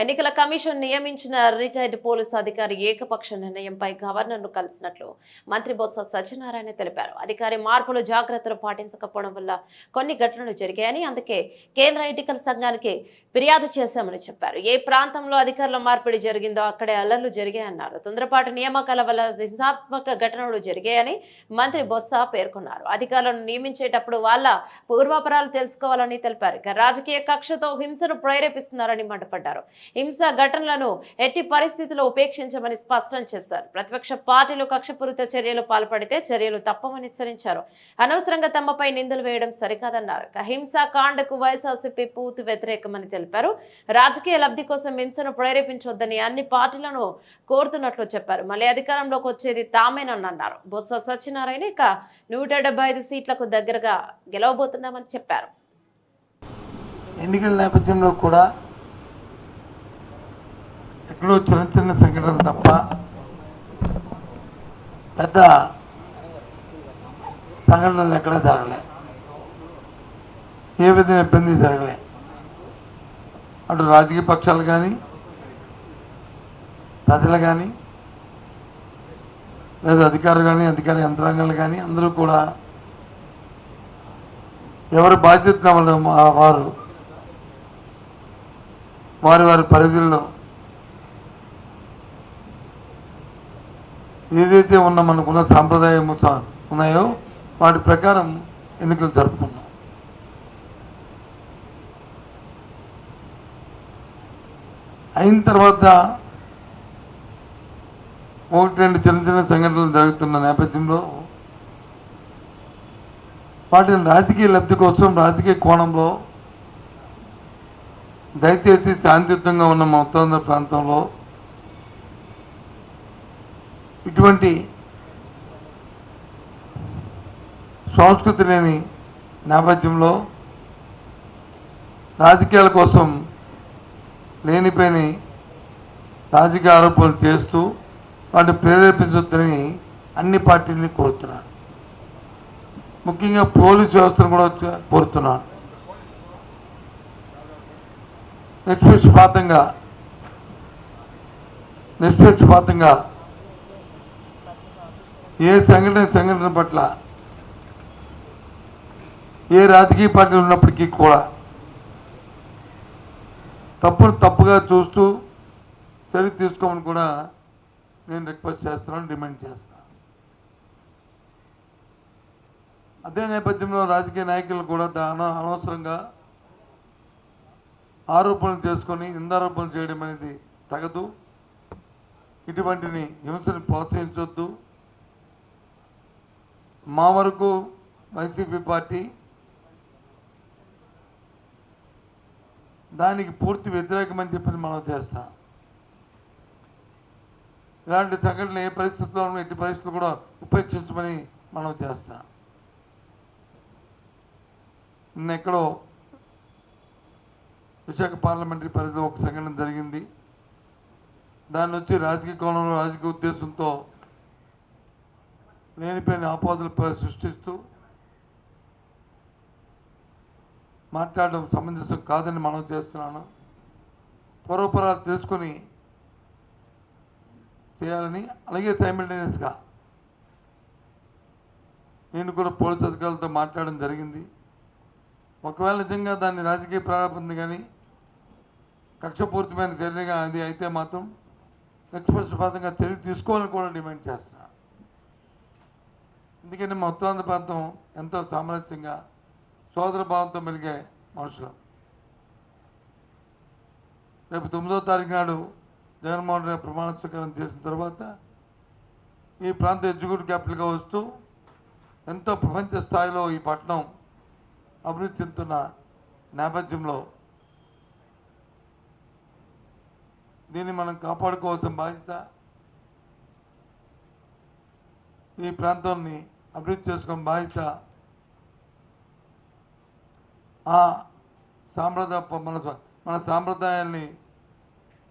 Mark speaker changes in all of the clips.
Speaker 1: ఎన్నికల కమిషన్ నియమించిన retired police అధికారి ఏకపక్ష నిర్ణయంపై గవర్నర్ను కలిసినట్లు మంత్రి బొత్స సత్యనారాయణ తెలిపారు. అధికారి మార్పులు జాగ్రత్తలు పాటించకపోవడం వల్ల కొన్ని ఘటనలు జరిగాయని అందుకే కేంద్ర ఎన్నికల సంఘానికి ఫిర్యాదు చేశామని చెప్పారు. ఏ ప్రాంతంలో అధికారుల మార్పిడి జరిగిందో అక్కడే అల్లర్లు జరిగాయన్నారు. తొందరపాటు నియామకాల వల్ల హింసాత్మక ఘటనలు జరిగాయని మంత్రి బొత్స పేర్కొన్నారు. అధికారులను నియమించేటప్పుడు వాళ్ళ పూర్వాపరాలు తెలుసుకోవాలని తెలిపారు. ఇక రాజకీయ కక్షతో హింసను ప్రేరేపిస్తున్నారని మండిపడ్డారు. హింస ఘటనలను ఎట్టి పరిస్థితుల్లో ఉపేక్షించమని స్పష్టం చేశారు. ప్రతిపక్ష పార్టీలు కక్షపూరిత చర్యలు పాల్పడితే చర్యలు తప్పమని హెచ్చరించారు. అనవసరంగా తమపై నిందలు వేయడం సరికాదన్నారు. హింసాకాండకు హింసా కాండకు వైఎస్ఆర్సీపీ పూర్తి వ్యతిరేకమని తెలిపారు. రాజకీయ లబ్ధి కోసం హింసను ప్రేరేపించొద్దని అన్ని పార్టీలను కోరుతున్నట్లు చెప్పారు. మళ్ళీ అధికారంలోకి వచ్చేది తామేనన్నారు బొత్స సత్యనారాయణ ఇక నూట ఐదు సీట్లకు దగ్గరగా గెలవబోతున్నామని చెప్పారు.
Speaker 2: ఎన్నికల నేపథ్యంలో కూడా ఎక్కడో చిన్న చిన్న సంఘటనలు తప్ప పెద్ద సంఘటనలు ఎక్కడ జరగలే. ఏ విధంగా ఇబ్బంది జరగలే. అటు రాజకీయ పక్షాలు కానీ ప్రజలు కానీ లేదా అధికారులు కానీ అధికార యంత్రాంగాలు కానీ అందరూ కూడా ఎవరి బాధ్యత వారు వారి వారి పరిధుల్లో ఏదైతే ఉన్న మనకున్న సాంప్రదాయం ఉన్నాయో వాటి ప్రకారం ఎన్నికలు జరుపుకున్నాం. అయిన తర్వాత ఒకటి రెండు చిన్న చిన్న సంఘటనలు జరుగుతున్న నేపథ్యంలో వాటిని రాజకీయ లబ్ధి కోసం రాజకీయ కోణంలో దయచేసి శాంతియుతంగా ఉన్న మా ఉత్తరాంధ్ర ప్రాంతంలో ఇటువంటి సంస్కృతి లేని నేపథ్యంలో రాజకీయాల కోసం లేనిపోయిన రాజకీయ ఆరోపణలు చేస్తూ వాటిని ప్రేరేపించొద్దని అన్ని పార్టీలని కోరుతున్నాను. ముఖ్యంగా పోలీస్ వ్యవస్థను కూడా కోరుతున్నాను. నిష్పక్షపాతంగా నిష్పక్షపాతంగా ఏ సంఘటన సంఘటన పట్ల ఏ రాజకీయ పార్టీలు ఉన్నప్పటికీ కూడా తప్పును తప్పుగా చూస్తూ చర్య తీసుకోమని కూడా నేను రిక్వెస్ట్ చేస్తున్నాను డిమాండ్ చేస్తున్నాను. అదే నేపథ్యంలో రాజకీయ నాయకులు కూడా దాన అనవసరంగా ఆరోపణలు చేసుకొని నిందారోపణలు చేయడం అనేది తగదు. ఇటువంటిని హింసను ప్రోత్సహించొద్దు. మా వరకు వైసీపీ పార్టీ దానికి పూర్తి వ్యతిరేకమని చెప్పి మనం చేస్తాం. ఇలాంటి సంఘటనలు ఏ పరిస్థితుల్లో ఎట్టి పరిస్థితులు కూడా ఉపేక్షించమని మనం చేస్తాం. నిన్న ఎక్కడో విశాఖ పార్లమెంటరీ పరిధిలో ఒక సంఘటన జరిగింది. దాన్ని వచ్చి రాజకీయ కోణంలో రాజకీయ ఉద్దేశంతో లేనిపోయిన ఆపాదులు సృష్టిస్తూ మాట్లాడడం సమంజసం కాదని మనం చేస్తున్నాను. పూర్వపరాలు తెలుసుకొని చేయాలని అలాగే సైమిల్టేనియస్గా నేను కూడా పోలీస్ అధికారులతో మాట్లాడడం జరిగింది. ఒకవేళ నిజంగా దాన్ని రాజకీయ ప్రారంభం కానీ కక్షపూరితమైన చర్యగా అది అయితే మాత్రం నిష్పక్షపాతంగా చర్య తీసుకోవాలని కూడా డిమాండ్ చేస్తాను ఎందుకంటే మా ఉత్తరాంధ్ర ప్రాంతం ఎంతో సామరస్యంగా సోదర భావంతో మెలిగే మనుషులు. రేపు తొమ్మిదో తారీఖు నాడు జగన్మోహన్ రెడ్డి ప్రమాణ స్వీకారం చేసిన తర్వాత ఈ ప్రాంత ఎగ్జిక్యూటివ్ క్యాపిటల్గా వస్తూ ఎంతో ప్రపంచ స్థాయిలో ఈ పట్టణం అభివృద్ధి చెందుతున్న నేపథ్యంలో దీన్ని మనం కాపాడుకోవాల్సిన బాధ్యత ఈ ప్రాంతాన్ని అభివృద్ధి చేసుకున్న బాధ్యత ఆ సాంప్రదాయ మన మన సాంప్రదాయాన్ని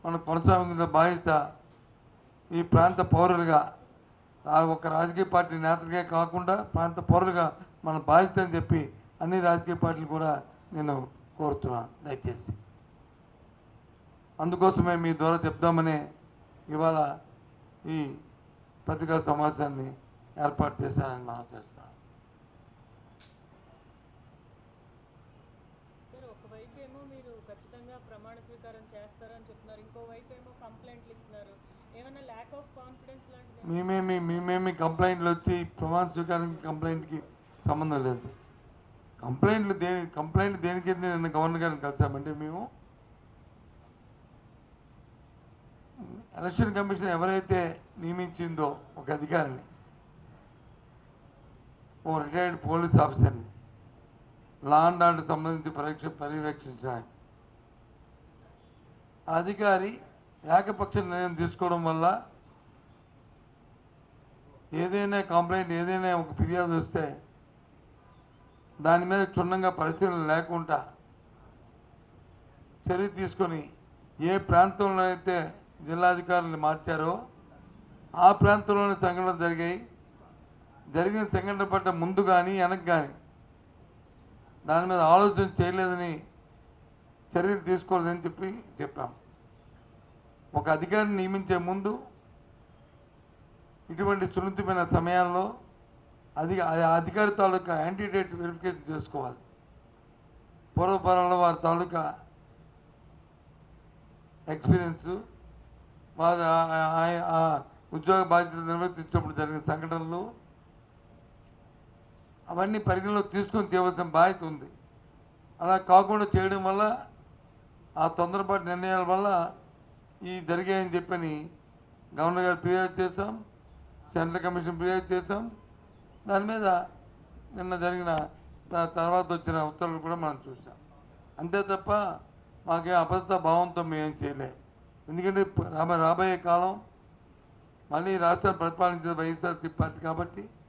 Speaker 2: మనం కొనసాగించిన బాధ్యత ఈ ప్రాంత పౌరులుగా ఆ ఒక రాజకీయ పార్టీ నేతలుగా కాకుండా ప్రాంత పౌరులుగా మన బాధ్యత అని చెప్పి అన్ని రాజకీయ పార్టీలు కూడా నేను కోరుతున్నాను. దయచేసి. అందుకోసమే మీ ద్వారా చెప్దామని ఇవాళ ఈ పత్రికా సమాచారాన్ని ఏర్పాటు చేశానని మనం
Speaker 3: ఒకవైపు ఏమో మీరు ఖచ్చితంగా ప్రమాణ స్వీకారం చేస్తారని చెప్తున్నారు. ఇంకోవైపు ఏమో కంప్లైంట్లు ఇస్తున్నారు. ఏమైనా ల్యాక్ ఆఫ్ కాన్ఫిడెన్స్ లాంటిది
Speaker 2: మేమేమి మేమేమి కంప్లైంట్లు వచ్చి ప్రమాణ స్వీకారానికి కంప్లైంట్కి సంబంధం లేదు. కంప్లైంట్లు దేని కంప్లైంట్ దేనికి నిన్న గవర్నర్ గారిని కలిసామంటే మేము ఎలక్షన్ కమిషన్ ఎవరైతే నియమించిందో ఒక అధికారిని ఓ రిటైర్డ్ పోలీస్ ఆఫీసర్ని లాండ్ ఆర్డర్ సంబంధించి పరీక్ష పర్యవేక్షించిన అధికారి ఏకపక్ష నిర్ణయం తీసుకోవడం వల్ల ఏదైనా కంప్లైంట్ ఏదైనా ఒక ఫిర్యాదు వస్తే దాని మీద క్షుణ్ణంగా పరిశీలన లేకుండా చర్య తీసుకొని ఏ ప్రాంతంలో అయితే జిల్లాధికారులు మార్చారో ఆ ప్రాంతంలోనే సంఘటనలు జరిగాయి. జరిగిన సంఘటన పట్ల ముందు కానీ వెనక్కి కానీ దాని మీద ఆలోచన చేయలేదని చర్యలు తీసుకోలేదని చెప్పి చెప్పాం. ఒక అధికారిని నియమించే ముందు ఇటువంటి సున్నితమైన సమయాల్లో అది అధికారి తాలూకా యాంటీడేట్ వెరిఫికేషన్ చేసుకోవాలి. పూర్వపరంలో వారి తాలూకా ఎక్స్పీరియన్స్ వారి ఆ- ఉద్యోగ బాధ్యతలు నిర్వర్తించినప్పుడు జరిగిన సంఘటనలు అవన్నీ పరిగణలో తీసుకొని తీవలసిన బాధ్యత ఉంది అలా కాకుండా చేయడం వల్ల ఆ తొందరపాటు నిర్ణయాల వల్ల ఈ జరిగాయని చెప్పని గవర్నర్ గారు ఫిర్యాదు చేశాం సెంట్రల్ కమిషన్ ఫిర్యాదు చేశాం. దాని మీద నిన్న జరిగిన తర్వాత వచ్చిన ఉత్తర్వులు కూడా మనం చూసాం అంతే తప్ప మాకే అబద్ధ భావంతో మేమేం చేయలే ఎందుకంటే రాబోయే కాలం మళ్ళీ రాష్ట్రాన్ని పరిపాలించే వైఎస్ఆర్సీ పార్టీ కాబట్టి